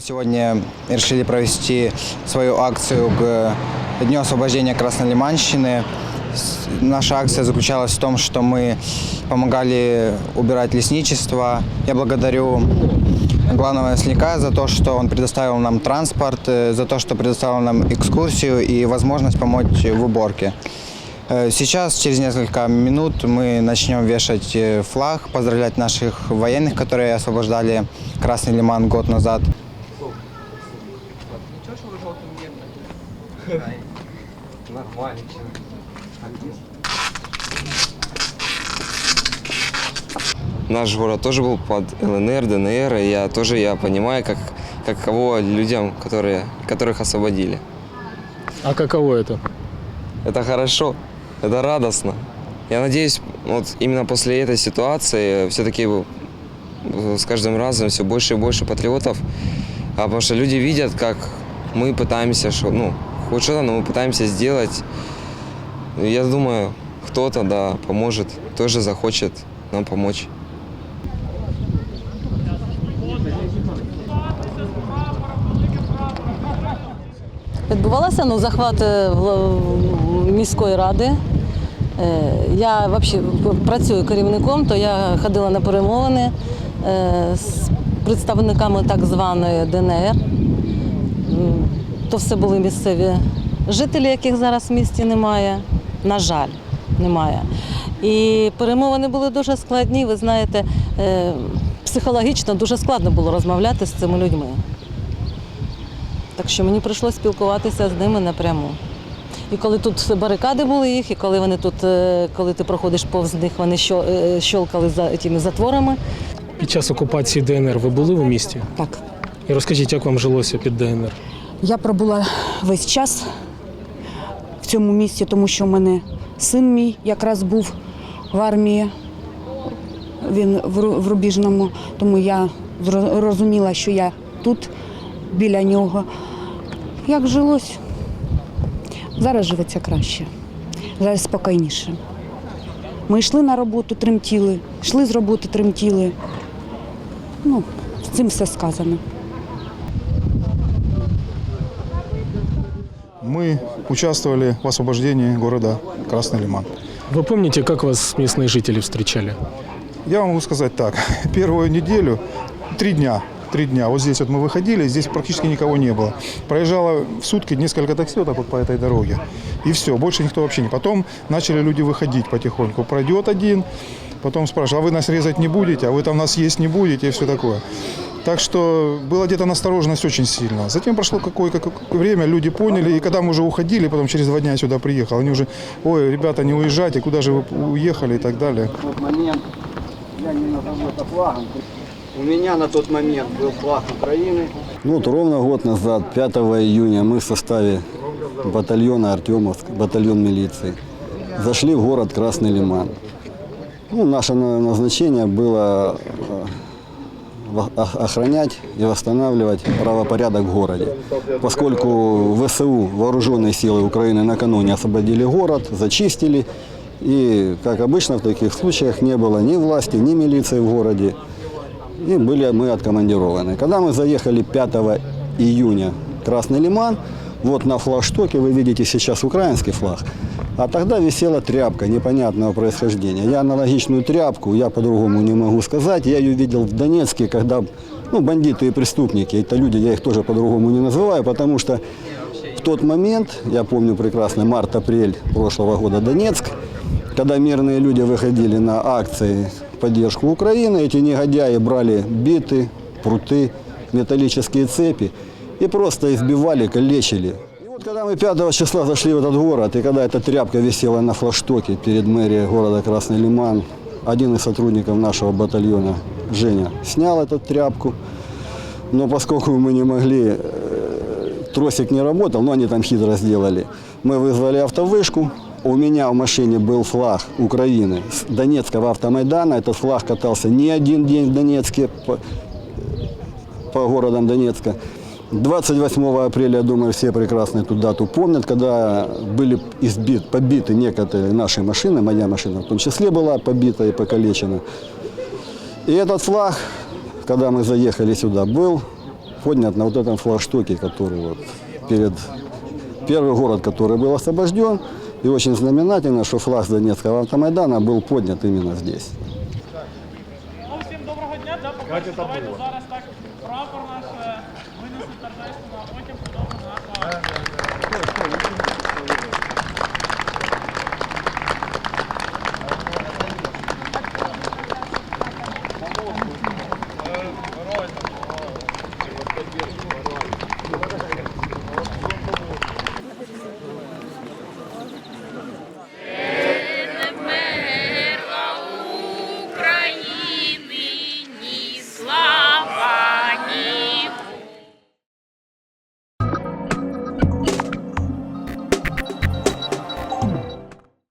сегодня решили провести свою акцию к Дню освобождения Краснолиманщины. С- Наша акция заключалась в том, что мы помогали убирать лесничество. Я благодарю главного лесника за то, что он предоставил нам транспорт, э, за то, что предоставил нам экскурсию и возможность помочь в уборке. Э, Сейчас, через несколько минут, мы начнем вешать э, флаг, поздравлять наших военных, которые освобождали Красный Лиман год назад. Наш город тоже был под ЛНР, ДНР, и я тоже я понимаю, как, каково людям, которые, которых освободили. А каково это? Это хорошо, это радостно. Я надеюсь, вот именно после этой ситуации все-таки с каждым разом все больше и больше патриотов, а потому что люди видят, как мы пытаемся, что, ну, хоть что-то, но мы пытаемся сделать. Я думаю, кто-то, да, поможет, тоже захочет нам помочь. Відбувалося ну, захват е, вла- міської ради. Е, Я взагалі працюю керівником, то я ходила на перемовини е, з представниками так званої ДНР. То все були місцеві жителі, яких зараз в місті немає. На жаль, немає. І перемовини були дуже складні. Ви знаєте, е, психологічно дуже складно було розмовляти з цими людьми. Так що мені прийшлося спілкуватися з ними напряму. І коли тут барикади були їх, і коли вони тут, е, коли ти проходиш повз них, вони е, щолкали за тими затворами. Під час окупації ДНР ви були у місті? Так, І розкажіть, як вам жилося під ДНР? Я пробула весь час в цьому місті, тому що в мене син мій якраз був в армії. Він в Рубіжному, тому я розуміла, що я тут біля нього. Як жилось? Зараз живеться краще, зараз спокійніше. Ми йшли на роботу, тремтіли, йшли з роботи, тремтіли. Ну, з цим все сказано. Мы участвовали в освобождении города Красный Лиман. Вы помните, как вас местные жители встречали? Я вам могу сказать так. Первую неделю, три дня, три дня. Вот здесь вот мы выходили, здесь практически никого не было. Проезжало в сутки несколько такси вот так вот по этой дороге. И все, больше никто вообще не. Потом начали люди выходить потихоньку. Пройдет один, потом спрашивают, а вы нас резать не будете, а вы там нас есть не будете и все такое. Так что была где-то настороженность очень сильно. Затем прошло какое-то время, люди поняли, и когда мы уже уходили, потом через два дня я сюда приехал, они уже, ой, ребята, не уезжайте, куда же вы уехали и так далее. тот момент, я не назову это флагом, у меня на тот момент был флаг Украины. Ну, вот ровно год назад, 5 июня, мы в составе батальона Артемовск, батальон милиции, зашли в город Красный Лиман. Ну, наше на- назначение было э, охранять и восстанавливать правопорядок в городе. Поскольку ВСУ, вооруженные силы Украины, накануне освободили город, зачистили, и, как обычно в таких случаях, не было ни власти, ни милиции в городе, и были мы откомандированы. Когда мы заехали 5 июня в Красный Лиман, вот на флагштоке вы видите сейчас украинский флаг, а тогда висела тряпка непонятного происхождения. Я аналогичную тряпку, я по-другому не могу сказать, я ее видел в Донецке, когда ну, бандиты и преступники, это люди, я их тоже по-другому не называю, потому что в тот момент, я помню прекрасно, март-апрель прошлого года Донецк, когда мирные люди выходили на акции в поддержку Украины, эти негодяи брали биты, пруты, металлические цепи и просто избивали, калечили. Когда мы 5 числа зашли в этот город, и когда эта тряпка висела на флагштоке перед мэрией города Красный Лиман, один из сотрудников нашего батальона, Женя, снял эту тряпку, но поскольку мы не могли тросик не работал, но они там хитро сделали. Мы вызвали автовышку. У меня в машине был флаг Украины с Донецкого автомайдана. Этот флаг катался не один день в Донецке по, по городам Донецка. 28 апреля, я думаю, все прекрасно эту дату помнят, когда были избит, побиты некоторые наши машины, моя машина в том числе была побита и покалечена. И этот флаг, когда мы заехали сюда, был поднят на вот этом флагштоке, который вот перед первый город, который был освобожден. И очень знаменательно, что флаг Донецкого автомайдана был поднят именно здесь. Ну, всім доброго дня. Да, покажіть, давайте зараз